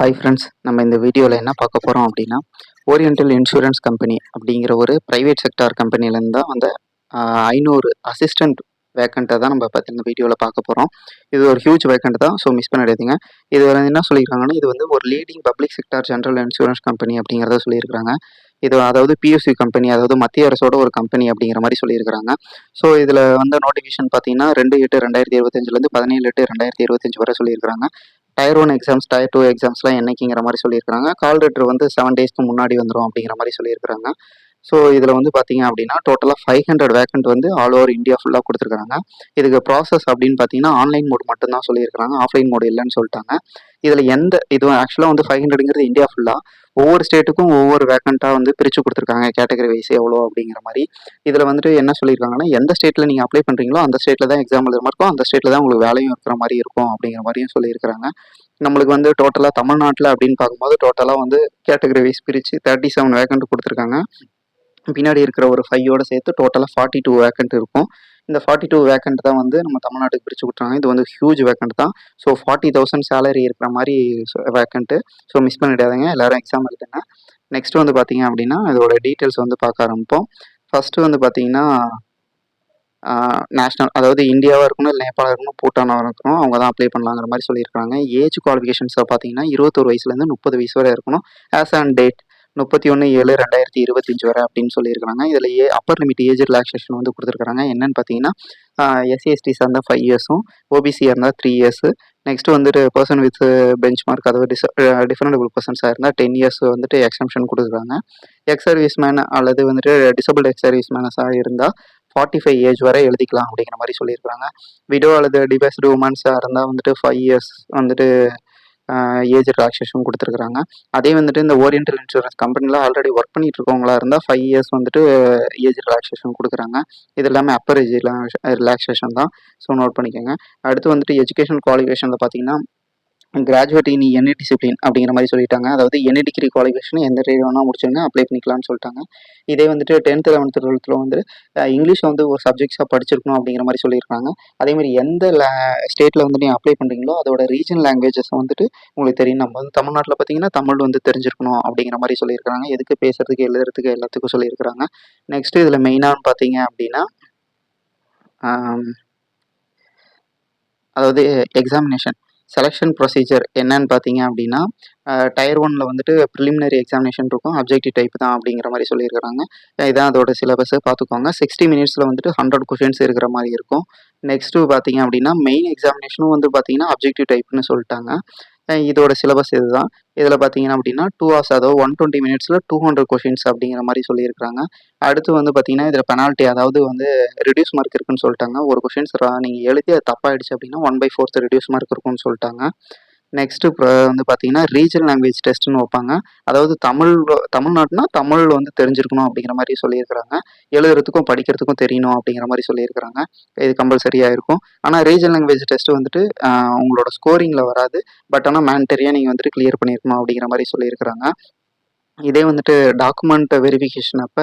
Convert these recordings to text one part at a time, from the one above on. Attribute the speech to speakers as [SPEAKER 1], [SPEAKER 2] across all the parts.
[SPEAKER 1] Hi friends நம்ம இந்த வீடியோவில் என்ன பார்க்க போகிறோம் அப்படின்னா ஓரியண்டல் இன்சூரன்ஸ் கம்பெனி அப்படிங்கிற ஒரு ப்ரைவேட் செக்டார் கம்பெனிலேருந்து தான் அந்த ஐநூறு அசிஸ்டண்ட் வேக்கண்ட்டை தான் நம்ம பார்த்து இந்த வீடியோவில் பார்க்க போகிறோம் இது ஒரு ஹியூஜ் வேக்கண்ட் தான் ஸோ மிஸ் பண்ணிடாதீங்க. இது வந்து என்ன சொல்லியிருக்காங்கன்னா இது வந்து ஒரு leading public sector general insurance company அப்படிங்கிறத சொல்லியிருக்காங்க இது அதாவது பிஎஸ்சி கம்பெனி அதாவது மத்திய அரசோட ஒரு கம்பெனி அப்படிங்கிற மாதிரி சொல்லியிருக்கிறாங்க ஸோ இதில் வந்த நோட்டிஃபிகேஷன் பார்த்தீங்கன்னா ரெண்டு எட்டு ரெண்டாயிரத்தி இருபத்தஞ்சிலேருந்து பதினேழு எட்டு ரெண்டாயிரத்தி இருபத்தஞ்சு வரை சொல்லியிருக்கிறாங்க tier one exams tier two எக்ஸாம்ஸ்லாம் என்னைக்குங்கிற மாதிரி சொல்லியிருக்காங்க கால் லெட்டர் வந்து செவன் டேஸ்க்கு முன்னாடி வந்துடும் அப்படிங்கிற மாதிரி சொல்லியிருக்கிறாங்க. ஸோ இதில் வந்து பார்த்தீங்க அப்படின்னா டோட்டலாக ஃபைவ் ஹண்ட்ரட் வேக்கண்ட் வந்து ஆல் ஓவர் இந்தியா ஃபுல்லாக கொடுத்துருக்காங்க. இதுக்கு ப்ராசஸ் அப்படின்னு பார்த்தீங்கன்னா ஆன்லைன் மோட் மட்டும்தான் சொல்லியிருக்காங்க ஆஃப்லைன் மோட் இல்லைன்னு சொல்லிட்டாங்க. இதில் எந்த இது ஆக்சுவலாக வந்து ஃபைவ் ஹண்ட்ரடுங்கிறது இந்தியா ஃபுல்லாக ஒவ்வொரு ஸ்டேட்டுக்கும் ஒவ்வொரு வேக்கண்ட்டாக வந்து பிரித்து கொடுத்துருக்காங்க. கேட்டகரி வைஸ் எவ்வளோ அப்படிங்கிற மாதிரி. இதில் வந்துட்டு என்ன சொல்லியிருக்காங்கன்னா எந்த ஸ்டேட்டில் நீங்கள் அப்ளை பண்ணுறீங்களோ அந்த ஸ்டேட்டில் தான் எக்ஸாம் எழுதுற மாதிரி இருக்கும். அந்த ஸ்டேட்டில் தான் உங்களுக்கு வேலையும் இருக்கிற மாதிரி இருக்கும் அப்படிங்கிற மாதிரியும் சொல்லியிருக்காங்க நம்மளுக்கு வந்து டோட்டலாக தமிழ்நாட்டில் அப்படின்னு பார்க்கும்போது டோட்டலாக வந்து கேட்டகரி வைஸ் பிரித்து தேர்ட்டி செவன் வேக்கண்ட் கொடுத்துருக்காங்க. பின்னாடி இருக்கிற ஒரு ஃபைவோட சேர்த்து டோட்டலாக ஃபார்ட்டி டூ வேக்கண்ட் இருக்கும். இந்த ஃபார்ட்டி டூ வேக்கண்ட் தான் வந்து நம்ம தமிழ்நாட்டுக்கு பிரித்து கொடுத்தாங்க இது வந்து ஹியூஜ் வேக்கண்ட் தான். ஸோ ஃபார்ட்டி தௌசண்ட் சேலரி இருக்கிற மாதிரி வேக்கண்ட்டு ஸோ மிஸ் பண்ணிடாதீங்க. எல்லாரும் எக்ஸாம் எழுதுங்க. நெக்ஸ்ட் வந்து பார்த்தீங்க அப்படின்னா இதோட டீட்டெயில்ஸ் வந்து பார்க்க ஆரம்பிப்போம். ஃபஸ்ட்டு வந்து பார்த்தீங்கன்னா நேஷ்னல் அதாவது இந்தியாவாக இருக்கணும் இல்லை நேபாளாக இருக்கணும் பூட்டானாக இருக்கணும் அவங்க தான் அப்ளை பண்ணலாங்கிற மாதிரி சொல்லியிருக்காங்க ஏஜ் குவாலிஃபிகேஷன்ஸை பார்த்தீங்கன்னா இருபத்தொரு வயசுலேருந்து முப்பது வயசு வரை இருக்கணும். ஆஸ் அண்ட் டேட் முப்பத்தி ஒன்று ஏழு ரெண்டாயிரத்தி இருபத்தஞ்சு வரை அப்படின்னு சொல்லியிருக்காங்க இதில் a upper limit age relaxation வந்து கொடுத்துருக்காங்க என்னன்னு பார்த்தீங்கன்னா எஸ்சி இருந்தால் ஃபைவ் இயர்ஸும் ஓபிசியாக இருந்தால் த்ரீ இயர்ஸு நெக்ஸ்ட் வந்துட்டு பர்சன் வித் பெஞ்ச் மார்க் அதாவது டிஸ் டிஃபரண்டபிள் பர்சன்ஸாக இருந்தால் டென் இயர்ஸ் வந்துட்டு எக்ஸம்ஷன் கொடுத்துருக்காங்க. எக்ஸ் சர்வீஸ் மேன் அல்லது வந்துட்டு டிசபிள் எக்ஸ் சர்வீஸ் மேனஸாக இருந்தால் ஃபார்ட்டி ஃபைவ் ஏஜ் வரை எழுதிக்கலாம் அப்படிங்கிற மாதிரி சொல்லியிருக்காங்க விடோ அல்லது டிபேஸ்டு உமன்ஸாக இருந்தால் வந்துட்டு ஃபைவ் இயர்ஸ் வந்துட்டு ஏஜ் ரிலாக்ஸேஷன் கொடுத்துருக்குறாங்க. அதே வந்துட்டு இந்த ஓரியன்டல் இன்சூரன்ஸ் கம்பெனியில் ஆல்ரெடி ஒர்க் பண்ணிட்டு இருக்கவங்களா இருந்தால் ஃபைவ் இயர்ஸ் வந்துட்டு ஏஜ் ரிலாக்ஸேஷன் கொடுக்குறாங்க. இது எல்லாமே அப்பர் ஏஜ் ரிலாக்ஸேஷன் தான். ஸோ நோட் பண்ணிக்கோங்க. அடுத்து வந்துட்டு எஜுகேஷன் குவாலிஃபிகேஷனில் பார்த்தீங்கன்னா கிராஜுவேட் இனி எனி டிசிப்ளின் அப்படிங்கிற மாதிரி சொல்லிட்டாங்க. அதாவது எனி டிகிரி குவாலிஃபிகேஷன் எந்த டிகிரி வேணால் முடிச்சுங்க அப்ளை பண்ணிக்கலாம்னு சொல்லிட்டாங்க. இதே வந்துட்டு டென்த்து லெவன்த்து டுவெல்த்தில் வந்து இங்கிலீஷ் வந்து ஒரு சப்ஜெக்ட்ஸாக படிச்சிருக்கணும் அப்படிங்கிற மாதிரி சொல்லியிருக்காங்க. அதேமாதிரி எந்த லே ஸ்டேட்டில் வந்து நீங்கள் அப்ளை பண்ணுறீங்களோ அதோட ரீஜன் லாங்குவேஜஸ் வந்துட்டு உங்களுக்கு தெரியும். நம்ம வந்து தமிழ்நாட்டில் பார்த்தீங்கன்னா தமிழ் வந்து தெரிஞ்சிருக்கணும் அப்படிங்கிற மாதிரி சொல்லியிருக்காங்க. எதுக்கு பேசுறதுக்கு எழுதுறதுக்கு எல்லாத்துக்கும் சொல்லியிருக்கிறாங்க. நெக்ஸ்ட் இதில் மெயினாக பார்த்தீங்க அப்படின்னா அதாவது எக்ஸாமினேஷன் செலெக்ஷன் ப்ரொசீஜர் என்னன்னு பார்த்தீங்க அப்படின்னா டயர் ஒனில் வந்துட்டு ப்ரிலிமினரி எக்ஸாமினேஷன் இருக்கும். அப்ஜெக்டிவ் டைப் தான் அப்படிங்கிற மாதிரி சொல்லியிருக்கிறாங்க. இதான் அதோட சிலபஸை பார்த்துக்கோங்க. சிக்ஸ்டி மினிட்ஸில் வந்துட்டு ஹண்ட்ரட் கொஷின்ஸ் இருக்கிற மாதிரி இருக்கும். நெக்ஸ்ட்டு பார்த்தீங்க அப்படின்னா மெயின் எக்ஸாமினேஷனும் வந்து பார்த்தீங்கன்னா அப்ஜெக்டிவ் டைப்னு சொல்லிட்டாங்க. இதோட சிலபஸ் இதுதான். இதில் பார்த்தீங்கன்னா அப்படின்னா டூ ஹவர்ஸ் அதாவது ஒன் டுவெண்ட்டி மினிட்ஸில் டூ ஹண்ட்ரட் கொஷின்ஸ் அப்படிங்கிற மாதிரி சொல்லியிருக்காங்க அடுத்து வந்து பார்த்தீங்கன்னா இதில் பெனால்ட்டி அதாவது வந்து ரிடியூஸ் மார்க் இருக்குன்னு சொல்லிட்டாங்க. ஒரு கொஷின்ஸ் நீங்கள் எழுதி அது தப்பாயிடுச்சு அப்படின்னா one by fourth reduce mark இருக்குன்னு சொல்லிட்டாங்க. நெக்ஸ்ட்டு வந்து பார்த்தீங்கன்னா ரீஜனல் லாங்குவேஜ் டெஸ்ட்னு வைப்பாங்க. அதாவது தமிழ் தமிழ்நாட்டுனா தமிழ் வந்து தெரிஞ்சிருக்கணும் அப்படிங்கிற மாதிரி சொல்லியிருக்கிறாங்க. எழுதுறதுக்கும் படிக்கிறதுக்கும் தெரியணும் அப்படிங்கிற மாதிரி சொல்லியிருக்கிறாங்க. இது கம்பல்சரியாக இருக்கும். ஆனால் ரீஜனல் லாங்குவேஜ் டெஸ்ட் வந்துட்டு உங்களோட ஸ்கோரிங்கில் வராது. பட் ஆனால் மேண்டரியாக நீங்கள் வந்துட்டு கிளியர் பண்ணியிருக்கணும் அப்படிங்கிற மாதிரி சொல்லியிருக்கிறாங்க. இதே வந்துட்டு டாக்குமெண்ட் வெரிஃபிகேஷன் அப்போ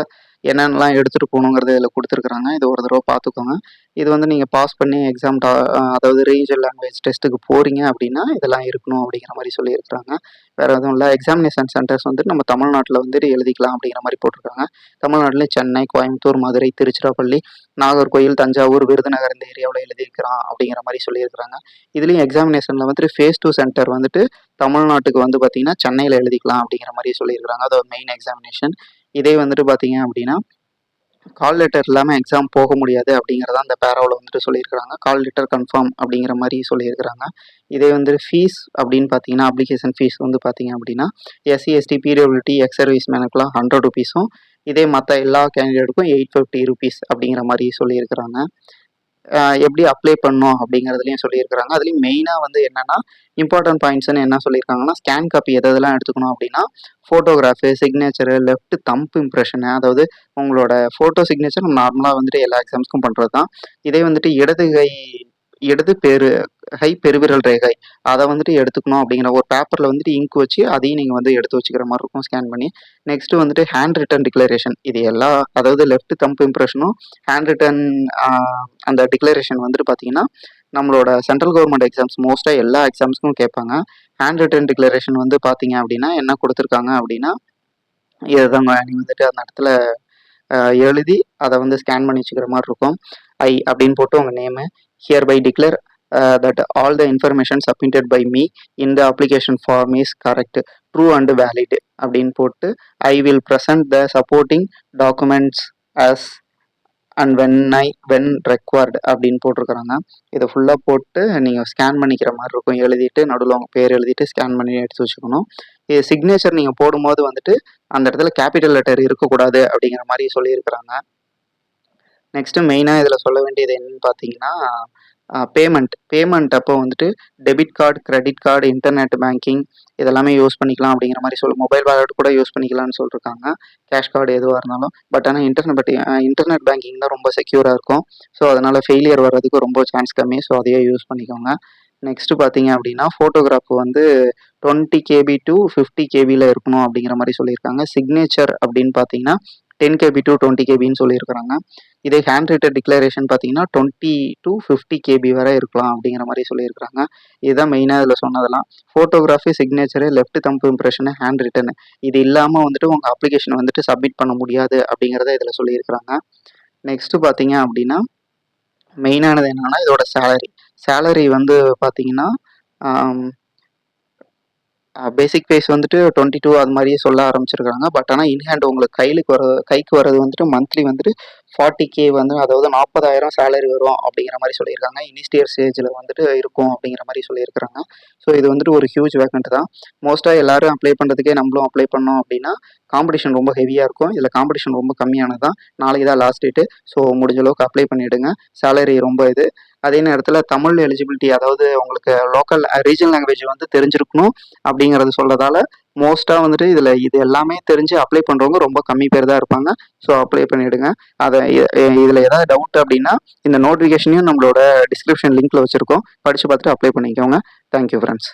[SPEAKER 1] என்னென்னலாம் எடுத்துகிட்டு போகணுங்கிறது இதில் கொடுத்துருக்குறாங்க. இது ஒரு தடவை பார்த்துக்கோங்க. இது வந்து நீங்கள் பாஸ் பண்ணி எக்ஸாம் டா அதாவது ரீஜனல் லாங்குவேஜ் டெஸ்ட்டுக்கு போகிறீங்க அப்படின்னா இதெல்லாம் இருக்கணும் அப்படிங்கிற மாதிரி சொல்லியிருக்கிறாங்க. வேறு எதுவும் இல்லை. எக்ஸாமினேஷன் சென்டர்ஸ் வந்து நம்ம தமிழ்நாட்டில் வந்து எழுதிக்கலாம் அப்படிங்கிற மாதிரி போட்டிருக்காங்க. தமிழ்நாட்டில் சென்னை கோயம்புத்தூர் மதுரை திருச்சிராப்பள்ளி நாகர்கோயில் தஞ்சாவூர் விருதுநகர் இந்த ஏரியாவில் எழுதியிருக்கிறான் அப்படிங்கிற மாதிரி சொல்லியிருக்கிறாங்க. இதுலேயும் எக்ஸாமினேஷனில் வந்துட்டு ஃபேஸ் டூ சென்டர் வந்துட்டு தமிழ்நாட்டுக்கு வந்து பார்த்திங்கன்னா சென்னையில் எழுதிக்கலாம் அப்படிங்கிற மாதிரி சொல்லியிருக்கிறாங்க. அது மெயின் எக்ஸாமினேஷன் இதே வந்துட்டு பார்த்தீங்க அப்படின்னா கால் லெட்டர் இல்லாமல் எக்ஸாம் போக முடியாது அப்படிங்கிறத அந்த பேராவில் வந்துட்டு சொல்லியிருக்கிறாங்க. கால் லெட்டர் கன்ஃபார்ம் அப்படிங்கிற மாதிரி சொல்லியிருக்கிறாங்க. இதே வந்து ஃபீஸ் அப்படின்னு பார்த்தீங்கன்னா அப்ளிகேஷன் ஃபீஸ் வந்து பார்த்தீங்க அப்படின்னா SC ST PWD ex service மேனுக்குலாம் hundred ருபீஸும் இதே மற்ற எல்லா கேண்டிடேட்டுக்கும் எயிட் ஃபிஃப்டி ருபீஸ் அப்படிங்கிற மாதிரி சொல்லியிருக்கிறாங்க. எப்படி அப்ளை பண்ணும் அப்படிங்கிறதுலையும் சொல்லியிருக்கிறாங்க. அதுலேயும் மெயினாக வந்து என்னென்னா இம்பார்ட்டன்ட் பாயிண்ட்ஸ்னு என்ன சொல்லியிருக்காங்கன்னா ஸ்கேன் காப்பி எது எதெல்லாம் எடுத்துக்கணும் அப்படின்னா photograph signature left thumb impression அதாவது உங்களோட ஃபோட்டோ சிக்னேச்சர் நார்மலாக வந்துட்டு எல்லா எக்ஸாம்ஸ்க்கும் பண்ணுறது தான் இதே வந்துட்டு இடது கை இடது பெரு கை பெருவிரல் ரேகை. அதை வந்துட்டு எடுத்துக்கணும் அப்படிங்கிற ஒரு பேப்பரில் வந்துட்டு இங்க் வச்சு அதையும் நீங்கள் வந்து எடுத்து வச்சுக்கிற மாதிரி இருக்கும் ஸ்கேன் பண்ணி. நெக்ஸ்ட் வந்துட்டு ஹேண்ட் ரிட்டன் டிக்ளரேஷன் இது எல்லா அதாவது லெஃப்ட் தம்ப் இம்ப்ரெஷனும் ஹேண்ட் ரிட்டன் அந்த டிக்ளரேஷன் வந்துட்டு பார்த்தீங்கன்னா நம்மளோட சென்ட்ரல் கவர்மெண்ட் எக்ஸாம்ஸ் மோஸ்ட்டாக எல்லா எக்ஸாம்ஸ்க்கும் கேட்பாங்க. ஹேண்ட் ரிட்டன் டிக்ளரேஷன் வந்து பார்த்தீங்க அப்படின்னா என்ன கொடுத்துருக்காங்க அப்படின்னா இதுதான் நீ வந்துட்டு அந்த இடத்துல எழுதி அதை வந்து ஸ்கேன் பண்ணி வச்சுக்கிற மாதிரி இருக்கும். ஐ அப்படின்னு போட்டு உங்கள் name here by declare that all the information submitted by me in the application form is correct true and valid அப்படின்னு போட்டு I will present the supporting documents as and when I when required அப்படின்னு போட்டிருக்கிறாங்க. இதை ஃபுல்லாக போட்டு நீங்கள் scan பண்ணிக்கிற மாதிரி இருக்கும். எழுதிட்டு நடுவில் அவங்க பேர் எழுதிட்டு ஸ்கேன் பண்ணி எடுத்து வச்சுக்கணும். இது சிக்னேச்சர் நீங்கள் போடும்போது வந்துட்டு அந்த இடத்துல கேபிட்டல் லெட்டர் இருக்கக்கூடாது அப்படிங்கிற மாதிரி சொல்லியிருக்கிறாங்க. நெக்ஸ்ட்டு மெயினாக இதில் சொல்ல வேண்டியது என்னன்னு பார்த்தீங்கன்னா பேமெண்ட் பேமெண்ட் அப்போ வந்துட்டு debit card credit card internet banking இதெல்லாமே யூஸ் பண்ணிக்கலாம் அப்படிங்கிற மாதிரி சொல்லு மொபைல் வாலெட் கூட யூஸ் பண்ணிக்கலாம்னு சொல்லியிருக்காங்க கேஷ் கார்டு எதுவாக இருந்தாலும். பட் ஆனால் இன்டர்நெட் பட் இன்டர்நெட் பேங்கிங் தான் ரொம்ப செக்யூராக இருக்கும். ஸோ அதனால் ஃபெயிலியர் வர்றதுக்கு ரொம்ப சான்ஸ் கம்மி. ஸோ அதையே யூஸ் பண்ணிக்கோங்க. நெக்ஸ்ட்டு பார்த்தீங்க அப்படின்னா ஃபோட்டோகிராஃப் வந்து டுவெண்ட்டி கேபி டு ஃபிஃப்டி கேபியில் இருக்கணும் அப்படிங்கிற மாதிரி சொல்லியிருக்காங்க. சிக்னேச்சர் அப்படின்னு பார்த்தீங்கன்னா டென் கேபி டு டுவெண்ட்டி கேபின்னு சொல்லியிருக்கிறாங்க. இதே ஹேண்ட் ரைட்டர் டிக்ளரேஷன் பார்த்தீங்கன்னா டுவெண்ட்டி டு ஃபிஃப்டி கேபி வரை இருக்கலாம் அப்படிங்கிற மாதிரி சொல்லியிருக்கிறாங்க. இதுதான் மெயினாக இதில் சொன்னதெல்லாம். Photography signature left thumb impression hand written இது இல்லாமல் வந்துட்டு உங்கள் அப்ளிகேஷன் வந்துட்டு சப்மிட் பண்ண முடியாது அப்படிங்கிறத இதில் சொல்லியிருக்கிறாங்க. நெக்ஸ்ட்டு பார்த்தீங்க அப்படின்னா மெயினானது என்னென்னா இதோட சேலரி சேலரி வந்து பார்த்தீங்கன்னா பேசிக் ப்ரைஸ் வந்துட்டு டுவெண்ட்டி டூ அது மாதிரியே சொல்ல ஆரம்பிச்சிருக்காங்க. பட் ஆனால் இன்ஹேண்ட் உங்களுக்கு கையிலுக்கு வர கைக்கு வர்றது வந்துட்டு மந்த்லி வந்துட்டு ஃபார்ட்டி கே வந்து அதாவது நாற்பதாயிரம் சேலரி வரும் அப்படிங்கிற மாதிரி சொல்லியிருக்காங்க. இனிஸ்டியர் ஸ்டேஜில் வந்துட்டு இருக்கும் அப்படிங்கிற மாதிரி சொல்லியிருக்கிறாங்க. ஸோ இது வந்துட்டு ஒரு ஹியூஜ் வேக்கண்ட் தான். மோஸ்ட்டாக எல்லாரும் அப்ளை பண்ணுறதுக்கே நம்மளும் அப்ளை பண்ணோம் அப்படின்னா காம்படிஷன் ரொம்ப ஹெவியாக இருக்கும். இதில் காம்படிஷன் ரொம்ப கம்மியானது தான் நாளைக்கு தான் லாஸ்ட் டேட்டு ஸோ முடிஞ்ச அளவுக்கு அப்ளை பண்ணிவிடுங்க சேலரி ரொம்ப இது. அதே நேரத்தில் தமிழ் எலிஜிபிலிட்டி அதாவது உங்களுக்கு லோக்கல் ரீஜனல் லாங்குவேஜ் வந்து தெரிஞ்சிருக்கணும் அப்படிங்கிறது சொல்றதால மோஸ்ட்டாக வந்துட்டு இதில் இது எல்லாமே தெரிஞ்சு அப்ளை பண்ணுறவங்க ரொம்ப கம்மி பேர் தான் இருப்பாங்க. ஸோ அப்ளை பண்ணிவிடுங்க அதை இதில் ஏதாவது டவுட் அப்படின்னா இந்த நோட்டிஃபிகேஷனையும் நம்மளோட டிஸ்கிரிப்ஷன் லிங்கில் வச்சுருக்கோம். படித்து பார்த்துட்டு அப்ளை பண்ணிக்கோங்க. Thank you friends